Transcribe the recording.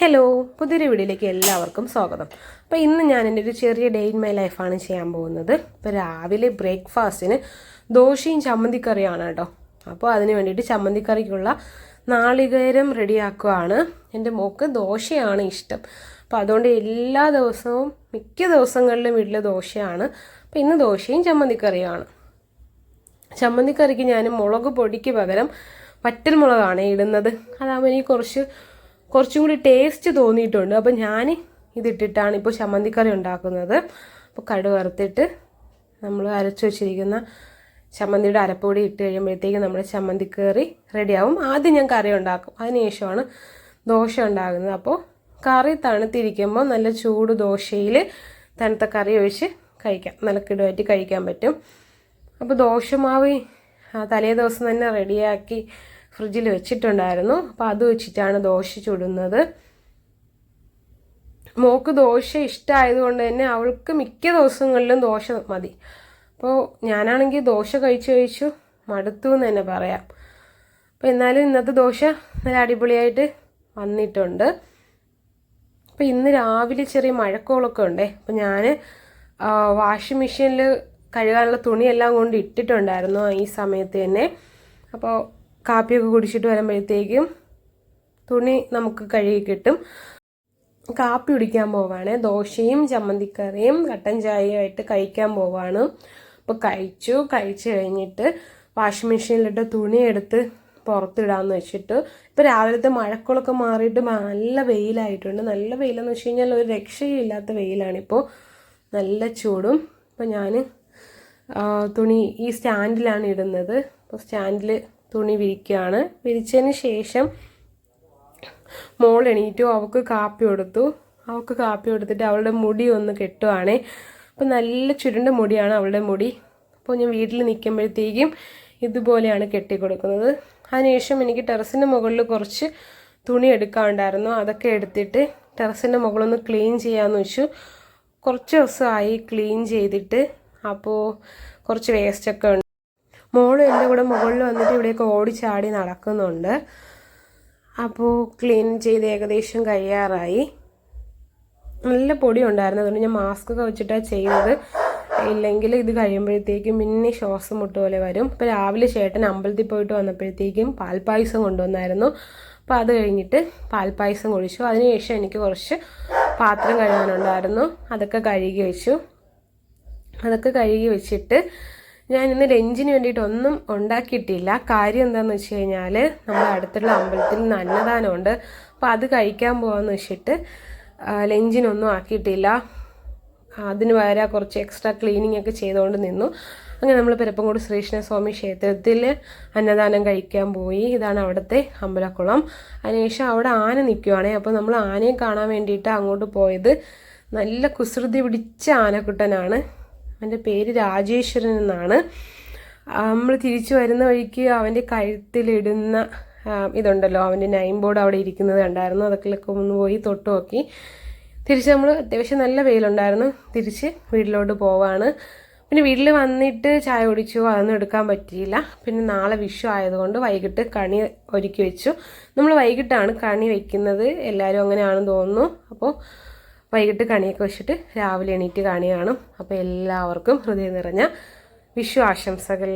Hello പുതിയൊരു വീഡിയോയിലേക്ക് എല്ലാവർക്കും സ്വാഗതം. അപ്പോൾ ഇന്ന് ഞാൻ എന്റെ ഒരു ചെറിയ ഡേ ഇൻ മൈ ലൈഫാണ് ചെയ്യാൻ പോകുന്നത്. ഇപ്പോൾ രാവിലെ ബ്രേക്ക്ഫാസ്റ്റിന് ദോശയും ചമ്മന്തിക്കറിയാണ് കേട്ടോ. അപ്പോൾ അതിന് വേണ്ടിയിട്ട് ചമ്മന്തിക്കറിക്കുള്ള നാളികേരം റെഡിയാക്കുകയാണ് എന്റെ മോക്ക് ദോശയാണ് ഇഷ്ടം. അപ്പോൾ അതുകൊണ്ട് എല്ലാ ദിവസവും മിക്ക ദിവസങ്ങളിലും വീട്ടിലെ ദോശയാണ്. അപ്പോൾ ഇന്ന് ദോശയും ചമ്മന്തിക്കറിയാണ് ചമ്മന്തിക്കറിക്ക് ഞാൻ മുളക് പൊടിക്ക് പകരം വറ്റൽ മുളകാണ് ഇടുന്നത്. അതാകുമ്പോൾ എനിക്ക് കുറച്ച് കുറച്ചും കൂടി ടേസ്റ്റ് തോന്നിയിട്ടുണ്ട്. അപ്പോൾ ഞാൻ ഇതിട്ടിട്ടാണ് ഇപ്പോൾ ചമ്മന്തിക്കറി ഉണ്ടാക്കുന്നത്. അപ്പോൾ കടുക് വറുത്തിട്ട് നമ്മൾ അരച്ചു വെച്ചിരിക്കുന്ന ചമ്മന്തിയുടെ അരപ്പൊടി ഇട്ട് കഴിയുമ്പോഴത്തേക്ക് നമ്മുടെ ചമ്മന്തിക്കറി റെഡിയാവും ആദ്യം ഞാൻ കറി ഉണ്ടാക്കും. അതിനുശേഷമാണ് ദോശ ഉണ്ടാകുന്നത് അപ്പോൾ കറി തണുത്തിരിക്കുമ്പോൾ നല്ല ചൂട് ദോശയിൽ തണുത്ത കറി ഒഴിച്ച് കഴിക്കാം. നല്ല കിടുമായിട്ട് കഴിക്കാൻ പറ്റും. അപ്പോൾ ദോശമാവ് തലേ ദിവസം തന്നെ റെഡിയാക്കി ഫ്രിഡ്ജിൽ വെച്ചിട്ടുണ്ടായിരുന്നു. അപ്പോൾ അത് വെച്ചിട്ടാണ് ദോശ ചുടുന്നത്. മോക്ക് ദോശ ഇഷ്ടമായതുകൊണ്ട് തന്നെ അവൾക്ക് മിക്ക ദിവസങ്ങളിലും ദോശ മതി. അപ്പോൾ ഞാനാണെങ്കിൽ ദോശ കഴിച്ചു കഴിച്ചു മടുത്തു എന്ന് തന്നെ പറയാം. അപ്പോൾ എന്നാലും ഇന്നത്തെ ദോശ നല്ല അടിപൊളിയായിട്ട് വന്നിട്ടുണ്ട്. അപ്പോൾ ഇന്ന് രാവിലെ ചെറിയ മഴക്കോളൊക്കെ ഉണ്ടേ. അപ്പോൾ ഞാൻ വാഷിംഗ് മെഷീനിൽ കഴുകാനുള്ള തുണിയെല്ലാം കൊണ്ട് ഇട്ടിട്ടുണ്ടായിരുന്നു ഈ സമയത്ത് തന്നെ. അപ്പോൾ കാപ്പിയൊക്കെ കുടിച്ചിട്ട് വരുമ്പോഴത്തേക്കും തുണി നമുക്ക് കഴുകി കിട്ടും. കാപ്പി കുടിക്കാൻ പോവാണ്. ദോശയും ചമ്മന്തിക്കറിയും കട്ടൻ ചായയുമായിട്ട് കഴിക്കാൻ പോവാണ്. അപ്പോൾ കഴിച്ചു. കഴിച്ചു കഴിഞ്ഞിട്ട് വാഷിംഗ് മെഷീനിലിട്ട് തുണി എടുത്ത് പുറത്തിടാന്ന് വെച്ചിട്ട് ഇപ്പോൾ രാവിലത്തെ മഴക്കുളൊക്കെ മാറിയിട്ട് നല്ല വെയിലായിട്ടുണ്ട്. നല്ല വെയിലെന്ന് വെച്ച് കഴിഞ്ഞാൽ ഒരു രക്ഷയില്ലാത്ത വെയിലാണിപ്പോൾ നല്ല ചൂടും. അപ്പോൾ ഞാൻ തുണി ഈ സ്റ്റാൻഡിലാണ് ഇടുന്നത്. അപ്പോൾ സ്റ്റാൻഡിൽ തുണി വിരിക്കുകയാണ്. വിരിച്ചതിന് ശേഷം മോൾ എണീറ്റു. അവൾക്ക് കാപ്പി കൊടുത്തു. അവൾക്ക് കാപ്പി കൊടുത്തിട്ട് അവളുടെ മുടി ഒന്ന് കെട്ടുവാണേ. അപ്പോൾ നല്ല ചുരുണ്ട മുടിയാണ് അവളുടെ മുടി. അപ്പോൾ ഞാൻ വീട്ടിൽ നിൽക്കുമ്പോഴത്തേക്കും ഇതുപോലെയാണ് കെട്ടിക്കൊടുക്കുന്നത്. അതിനുശേഷം എനിക്ക് ടെറസിന്റെ മുകളിൽ കുറച്ച് തുണി എടുക്കാനുണ്ടായിരുന്നു. അതൊക്കെ എടുത്തിട്ട് ടെറസിന്റെ മുകളൊന്ന് ക്ലീൻ ചെയ്യാമെന്ന് വെച്ചു. കുറച്ച് ദിവസമായി ക്ലീൻ ചെയ്തിട്ട് അപ്പോൾ കുറച്ച് വേസ്റ്റൊക്കെ ഉണ്ട് മോൾ എന്റെ കൂടെ മുകളിൽ വന്നിട്ട് ഇവിടെയൊക്കെ ഓടിച്ചാടി ചാടി നടക്കുന്നുണ്ട്. അപ്പോൾ ക്ലീൻ ചെയ്ത് ഏകദേശം കഴിയാറായി. നല്ല പൊടി ഉണ്ടായിരുന്നു അതുകൊണ്ട് ഞാൻ മാസ്ക് ഒക്കെ വെച്ചിട്ടാണ് ചെയ്തത്. ഇല്ലെങ്കിൽ ഇത് കഴിയുമ്പോഴത്തേക്കും പിന്നെ ശ്വാസം മുട്ട പോലെ വരും. ഇപ്പോൾ രാവിലെ ചേട്ടൻ അമ്പലത്തിൽ പോയിട്ട് വന്നപ്പോഴത്തേക്കും പാൽപ്പായസം കൊണ്ടുവന്നായിരുന്നു. അപ്പോൾ അത് കഴിഞ്ഞിട്ട് പാൽപ്പായസം കുഴിച്ചു അതിനുശേഷം എനിക്ക് കുറച്ച് പാത്രം കഴുകാനുണ്ടായിരുന്നു. അതൊക്കെ കഴുകി വെച്ചു. അതൊക്കെ കഴുകി വെച്ചിട്ട് ഞാൻ ഇന്ന് ലഞ്ചിന് വേണ്ടിയിട്ട് ഒന്നും ഉണ്ടാക്കിയിട്ടില്ല. കാര്യം എന്താണെന്ന് വെച്ച് കഴിഞ്ഞാൽ നമ്മുടെ അടുത്തുള്ള അമ്പലത്തിൽ നിന്ന് അന്നദാനമുണ്ട്. അപ്പോൾ അത് കഴിക്കാൻ പോകാമെന്ന് വെച്ചിട്ട് ലഞ്ചിനൊന്നും ആക്കിയിട്ടില്ല. അതിന് പകരം കുറച്ച് എക്സ്ട്രാ ക്ലീനിങ് ഒക്കെ ചെയ്തുകൊണ്ട് നിന്നു. അങ്ങനെ നമ്മൾ പെരപ്പങ്കോട് ശ്രീകൃഷ്ണസ്വാമി ക്ഷേത്രത്തിൽ അന്നദാനം കഴിക്കാൻ പോയി. ഇതാണ് അവിടുത്തെ അമ്പലക്കുളം. അതിനുശേഷം അവിടെ ആന നിൽക്കുവാണേ അപ്പോൾ നമ്മൾ ആനയെ കാണാൻ വേണ്ടിയിട്ട് അങ്ങോട്ട് പോയത് നല്ല കുസൃതി പിടിച്ച ആനക്കുട്ടനാണ്. അവന്റെ പേര് രാജേശ്വരൻ എന്നാണ്. നമ്മൾ തിരിച്ചു വരുന്ന വഴിക്ക് അവന്റെ കഴുത്തിലിടുന്ന ഇതുണ്ടല്ലോ അവന്റെ നൈൻ ബോർഡ് അവിടെ ഇരിക്കുന്നത് കണ്ടായിരുന്നു. അതൊക്കെ ഒന്ന് പോയി തൊട്ട് നോക്കി. തിരിച്ച് നമ്മൾ അത്യാവശ്യം നല്ല വെയിലുണ്ടായിരുന്നു. തിരിച്ച് വീട്ടിലോട്ട് പോവാണ്. പിന്നെ വീട്ടിൽ വന്നിട്ട് ചായ കുടിച്ചു അതൊന്നും എടുക്കാൻ പറ്റിയില്ല. പിന്നെ നാളെ വിഷു ആയതുകൊണ്ട് വൈകിട്ട് കണി ഒരുക്കി വെച്ചു. നമ്മൾ വൈകിട്ടാണ് കണി വെക്കുന്നത്. എല്ലാവരും അങ്ങനെയാണെന്ന് തോന്നുന്നു. അപ്പോൾ വൈകിട്ട് കണിയൊക്കെ വെച്ചിട്ട് രാവിലെ എണീറ്റ് കാണിയാണ് കാണും അപ്പോൾ എല്ലാവർക്കും ഹൃദയം നിറഞ്ഞ വിഷു ആശംസകൾ.